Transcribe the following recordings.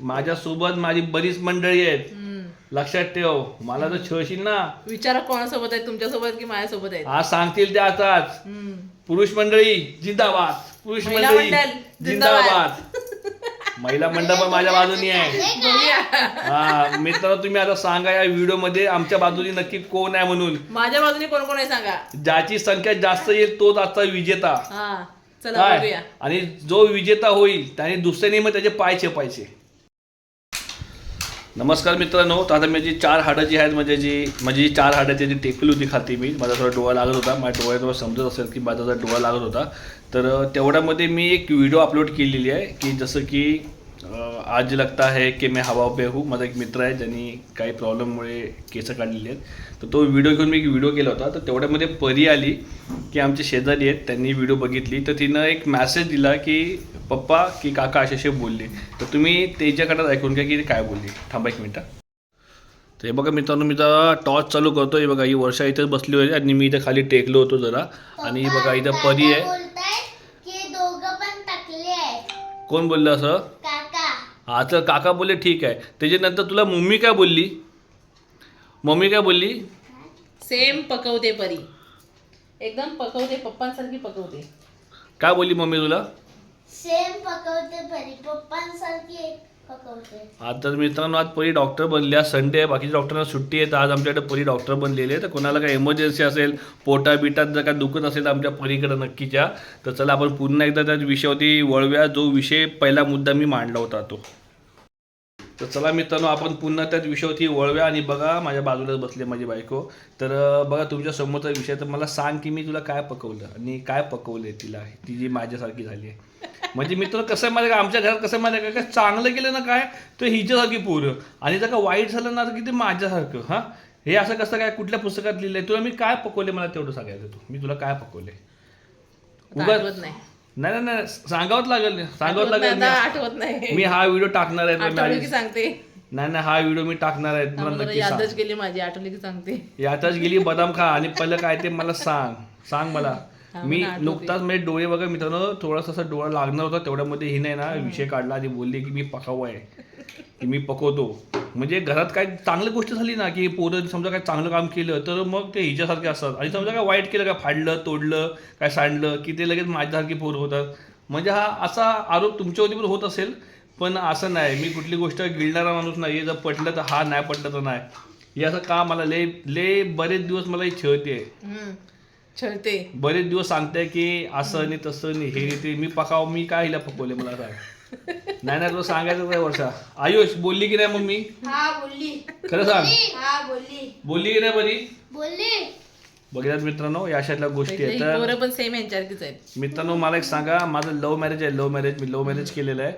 माझ्यासोबत माझी बरीच मंडळी आहेत. हम्म. लक्षात ठेव मला तर छळशील ना. विचारा कोणासोबत आहेत तुमच्यासोबत की माझ्यासोबत आहेत. आज सांगतील ते आताच. पुरुष मंडळी जिंदाबाद. पुरुष महिला मंडळी मंडळ, जिंदाबाद. महिला मंडळ पण माझ्या बाजूनी आहे. हा मित्रांनो तुम्ही आता सांगा या व्हिडिओमध्ये आमच्या बाजूनी नक्की कोण आहे म्हणून. माझ्या बाजूने कोण कोण आहे सांगा. ज्याची संख्या जास्त येईल तोच आजचा विजेता. हा चला काय? बघूया. आणि जो विजेता होईल त्याने दुसऱ्याने मग त्याचे पाय चेपायचे नमस्कार मित्रांनो तर आता माझी चार हाडं जी आहेत म्हणजे जी माझी जी चार हाडं जी टेकली होती खाती मी. माझा थोडा डोळा लागत होता. माझ्या डोळ्यात समजत असेल की माझा जर डोळा लागत होता. तर तेवढ्यामध्ये मी एक व्हिडिओ अपलोड केलेली आहे की जसं की आज लगता है की मैं हवा पे हूँ माझा एक मित्र आहे ज्यांनी काही प्रॉब्लेममुळे केस काढलेले आहेत तर तो व्हिडिओ घेऊन मी एक व्हिडिओ केला होता तर तेवढ्यामध्ये परी आली की आमचे शेजारी आहेत त्यांनी व्हिडिओ बघितली तर तिनं एक मॅसेज दिला की पप्पा की काका असे असे बोलले. तर तुम्ही त्याच्याकडे ऐकून घ्या की काय बोलली. थांबा एक मिनटं. तर हे बघा मित्रांनो मी जरा टॉर्च चालू करतो. हे बघा ही वर्षा इथेच बसली होती आणि मी इथं खाली टेकलो होतो जरा. आणि बघा इथं परी आहे. कोण बोललं असं? हा तर काका बोलले ठीक आहे. त्याच्यानंतर तुला मम्मी काय बोलली? मम्मी काय बोलली? सेम पकवते परी. एकदम पकवते पप्पांसारखी पकवते. काय बोलली मम्मी तुला? सेम पकवते परी पप्पांसारखी एक आज तर मित्रांनो आज परी डॉक्टर बनले. संडे आहे. बाकीच्या डॉक्टरांना सुट्टी आहे. तर आज आमच्याकडे परी डॉक्टर बनलेले तर कोणाला काही इमर्जन्सी असेल पोटा बिटात जर काय दुखत असेल तर आमच्या परीकडे नक्कीच्या. तर चला आपण पुन्हा एकदा त्या विषयावरती वळव्या जो विषय पहिला मुद्दा मी मांडला होता तो. तर चला मित्रांनो आपण पुन्हा त्याच विषयावरती वळव्या आणि बघा माझ्या बाजूलाच बसले माझी बायको. तर बघा तुमच्या समोरचा विषय तर मला सांग की मी तुला काय पकवलं आणि काय पकवले तिला. ती जी माझ्यासारखी झाली आहे. म्हणजे मित्र कसं आहे माझ्या आमच्या घरात कसं आहे माहिती आहे का? काय चांगलं केलं ना काय? तर हिच्यासारखी पोरं. आणि जर का वाईट झालं ना तर की ते माझ्यासारखं हां? हे असं कसं काय? कुठल्या पुस्तकात लिहिलंय? तुला मी काय पकवले मला तेवढं सांगायचं तू. मी तुला काय पकवले आठवत नाही. नाही नाही नाही. सांगावंच लागेल. सांगावंच आठवत नाही, लागेल आता मी- आठवत नाही. मी हा व्हिडिओ टाकणार आहे तुला मी आठवली की आधीच- सांगते. नाही नाही हा व्हिडिओ मी टाकणार आहे तुला आम्हाला नक्की सांग. यादच गेली माझी आठवली की सांगते. यातच गेली बदाम खा. आणि पहिलं काय ते मला सांग. सांग मला. मी. नुकताच म्हणजे डोळे बघा मित्रांनो थोडासा असा डोळा लागणार होता तेवढ्यामध्ये ही नाही ना विषय काढला आणि बोलली की मी पकाव आहे की मी पकवतो. म्हणजे घरात काय चांगली गोष्ट झाली ना की पोरं समजा काय चांगलं काम केलं तर मग ते हिच्यासारखे असतात. आणि समजा काय वाईट केलं काय फाडलं तोडलं काय सांडलं की ते लगेच माझ्यासारखी पोरं होतात. म्हणजे हा असा आरोप तुमच्यावरती पण होत असेल पण असं नाही. मी कुठली गोष्ट गिळणारा माणूस नाही जर पटलं तर हा नाही पटलं तर नाही. हे असं का मला ले ले बरेच दिवस मला ही छळते. छळते. बरेच दिवस सांगते की असं नाही तसं नाही हे नाही ते मी पकाव मी काय हिला पकवले मला सांग. नाही नाही तुला सांगायचं काय वर्षा. आयुष बोलली की नाही मम्मी? हा बोलली. खरं सांग. हा बोलली. बोलली की नाही बरी? बोलली. बघितल्यात मित्रांनो या अशातल्या गोष्टी आहेत. ही तर पण सेम यांच्यासारखीच आहेत. मित्रांनो मला एक सांगा माझं लव्ह मॅरेज आहे लव्ह मॅरेज मी लव्ह मॅरेज केलेलं आहे.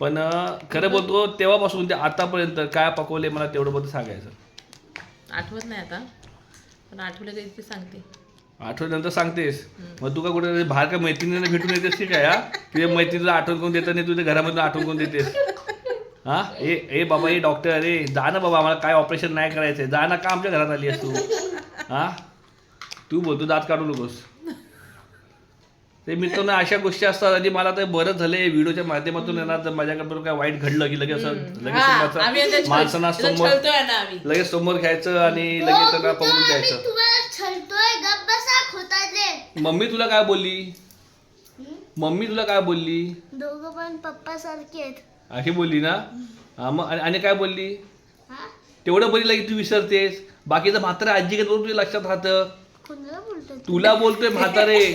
पण अं, खरं बोलतो तेव्हापासून ते आतापर्यंत काय पकवले मला तेवढं बद्दल सांगायचं. आठवत नाही आता. पण आठवलं की ती सांगते. आठवल्यानंतर सांगतेस. मग तू का कुठे बाहेर का मैत्रिणीला भेटून येतेस की काय हा? तुझ्या मैत्रिणीला आठवण करून देत नाही तुझ्या घरामधून आठवण करून देतेस. हा? ए ए बाबा ए डॉक्टर अरे जा ना बाबा आम्हाला काय ऑपरेशन नाही करायचंय. जा ना का आमच्या घरात आली आहेस तू? हा? तू बोल तू दात काढू नकोस. ते मित्रांनो अशा गोष्टी असतात आणि मला तर बरंच झालंय. व्हिडिओच्या माध्यमातून येणार तर माझ्याकडे काय वाईट घडलं की लगेच असं लगेच हा, माणसांना समोर लगेच समोर घ्यायचं आणि लगेच त्यांना पकडून द्यायचं. मम्मी तुला काय बोलली? मम्मी तुला काय बोलली? दोघं पण पप्पा सारखे आहेत. अशी बोलली ना? हा मग आणि- आणि काय बोलली? हा? तेवढं बरी लागेल तू विसरतेस. बाकीचं म्हातारे आजी का तुझ्या लक्षात राहतं. कोणाला बोलतो तुला बोलतोय म्हातारे.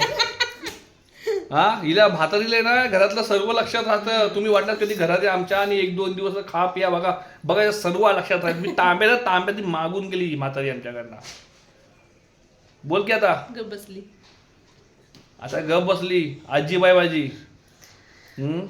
हा हिला म्हातारीला आहे ना घरातलं सर्व लक्षात राहतं. तुम्ही वाटलं कधी घरात आहे आमच्या आणि एक दोन दिवस खा पिया बघा. बघा सर्व लक्षात राहत. मी तांब्याला तांब्यात मागून गेली ही म्हातारी आमच्याकडनं. बोल की आता. गप बसली. आता गप बसली. आजीबाई माझी. हम्म?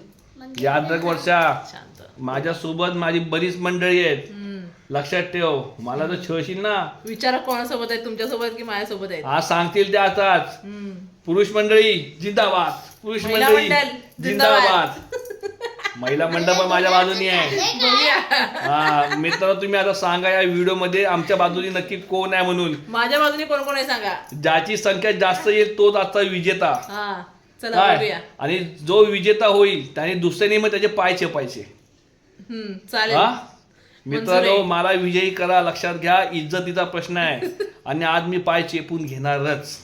याद रख वर्षा. शांत. माझ्यासोबत माझी बरीच मंडळी आहेत. हम्म. लक्षात ठेव. मला तर छळशील ना. विचारा कोणासोबत आहेत तुमच्यासोबत की माझ्यासोबत आहेत. आज सांगतील ते आताच. हम्म. पुरुष मंडळी जिंदाबाद. पुरुष महिला मंडळी मंडळ, जिंदाबाद. महिला मंडळ पण माझ्या बाजूनी आहे. हा मित्रांनो तुम्ही आता सांगा या व्हिडिओमध्ये आमच्या बाजूनी नक्की कोण आहे म्हणून. माझ्या बाजूने कोण कोण आहे सांगा? ज्याची संख्या जास्त येईल तोच आजचा विजेता. हा चला काय? बघूया. आणि जो विजेता होईल त्याने दुसऱ्याने मग त्याचे पाय चेपायचे हम्म चालेल. हा? मित्रांनो. मला विजयी करा लक्षात घ्या इज्जतीचा प्रश्न आहे. आणि आज मी पाय चेपून घेणारच.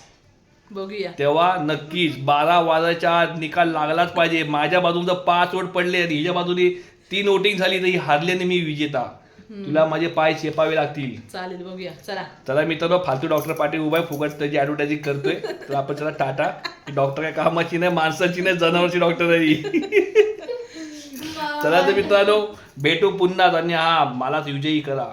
बघूया. तेव्हा नक्कीच बारा वाजायच्या आत निकाल लागलाच पाहिजे. माझ्या बाजून जर पाच वोट पडले आणि हिच्या बाजूने तीन वोटिंग झाली तर ही हारल्याने मी विजेता. तुला माझे पाय चेपावे लागतील. चालेल बघूया. चला. चला मित्रांनो फालतू डॉक्टर पाटील उभा आहे. फुकट त्याची ऍडव्हर्टायझिंग करतोय. तर आपण चला टाटा. डॉक्टर काय कामाची नाही माणसाची नाही जनावरची डॉक्टर आहे ही. चला तर मित्रांनो भेटू पुन्हा. आणि हा मलाच विजयी करा.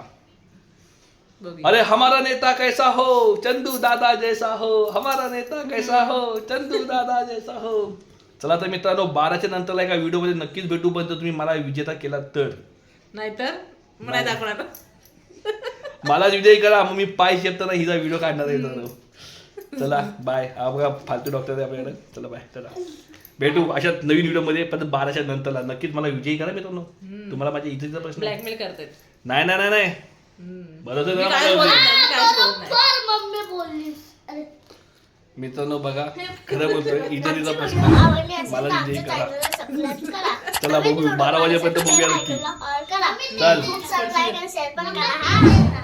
अरे हमारा नेता कैसा हो? चंदू दादा जैसा हो। हमारा नेता कैसा हो? चंदू दादा जैसा हो। चला तर मित्रांनो बाराच्या नंतरला एका व्हिडिओमध्ये नक्कीच भेटू पण जर तुम्ही मला विजेता केला तर. नाहीतर दाखवणार. मलाच विजयी करा मग मी पाय शेपताना हिचा व्हिडिओ काढणार आहे मित्रांनो. चला बाय. हा बघा फालतू डॉक्टर आहे आपल्याकडे. चला बाय. चला. भेटू अशा नवीन व्हिडिओमध्ये पण बाराच्या नंतरला. नक्कीच मला विजयी करा मित्रांनो. तुम्हाला माझ्या इथेचा प्रश्न? ब्लॅकमेल करतायत नाही नाही नाही. मी आहे काय ना बोलत मला? नाही मी काहीच बोलत नाही. पर मम्मी बोलली. अरे. मित्रांनो बघा खरं बोलतोय इज्जतीचा प्रश्न. आहे. आवडली असेल मला तर आमच्या करा. चॅनलला सबस्क्राईब करा. चला बघू बारा वाजेपर्यंत बघूया नक्की. चल. खूप सबस्क्राईब आणि शेअर पण करा. हा.